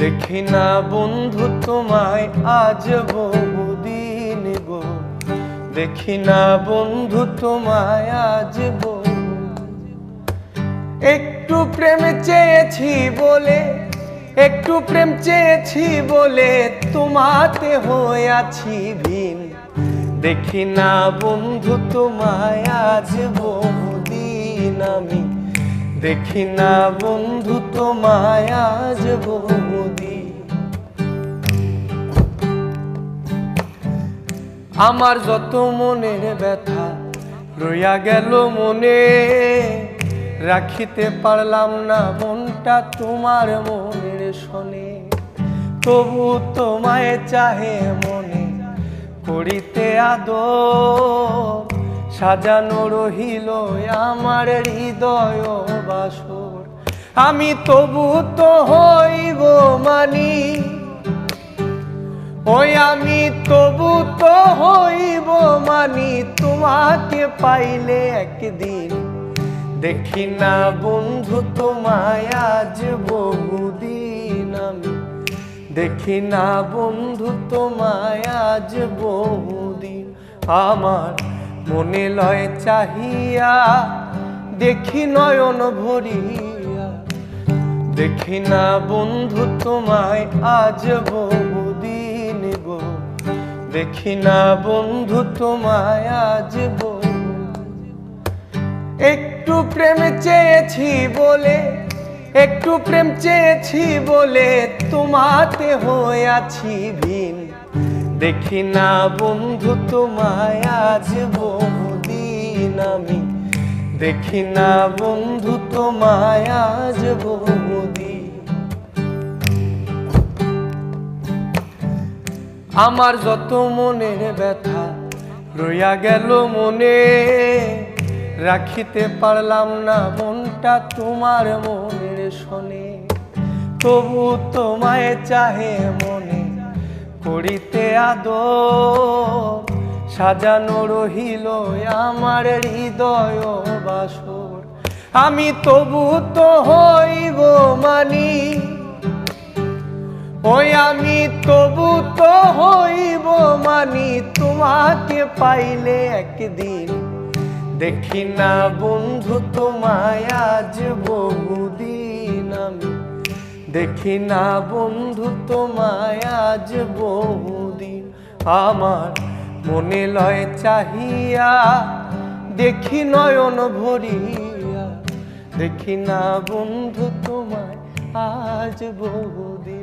দেখি না বন্ধু তোমায়, আজ বহুদিন গো। দেখি না বন্ধু তোমায়, আজ একটু প্রেম চেয়েছি বলে, একটু প্রেম চেয়েছি বলে তোমাতে হয়ে আছি ভিন। দেখি না বন্ধু তোমায়, আজ বহুদিন আমি দেখি না বন্ধু তোমায় আজ বহুদিন। আমার যত মনের ব্যথা রইয়া গেল মনে, রাখিতে পারলাম না মনটা তোমার মনের শোনে তবু তোমায় চাহে মনে, করিতে আদর সাজানো রহিল আমার হৃদয় বাসর। আমি তবু তো হইব মানি, ওই আমি তবু তো হইব মানি, তোমাকে পাইলে একদিন দেখি না বন্ধু তোমায় আজ বহুদিন আমি। দেখি না বন্ধু তোমায় আজ বহুদিন আমার মনে লয় চাহিয়া, দেখি নয়ন ভরিয়া। দেখি না বন্ধু তোমায় আজ বহুদিন গো। দেখি না বন্ধু তোমায় আজ একটু প্রেম চেয়েছি বলে, একটু প্রেম চেয়েছি বলে তোমাতে হয়ে আছি ভিন। দেখি না বন্ধু তোমায়, আজ বহুদিন আমি। দেখি না বন্ধু তোমায়, আজ বহুদিন। আমার যত মনের ব্যথা রইয়া গেল মনে, রাখিতে পারলাম না মনটা তোমার মনের শোনে তবু তোমায় চাহে মনে করিতে আদর, সাজানো রহিল আমার হৃদয় বাসর। আমি তবু তো হইব মানি, ওই আমি তবু তো হইব মানি, তোমাকে পাইলে একদিন দেখি না বন্ধু তোমায় আজ বহুদিন। দেখি না বন্ধু তোমায় আজ বহুদিন। আমার মনে লয় চাহিয়া, দেখি নয়ন ভরিয়া। দেখি না বন্ধু তোমায় আজ বহুদিন।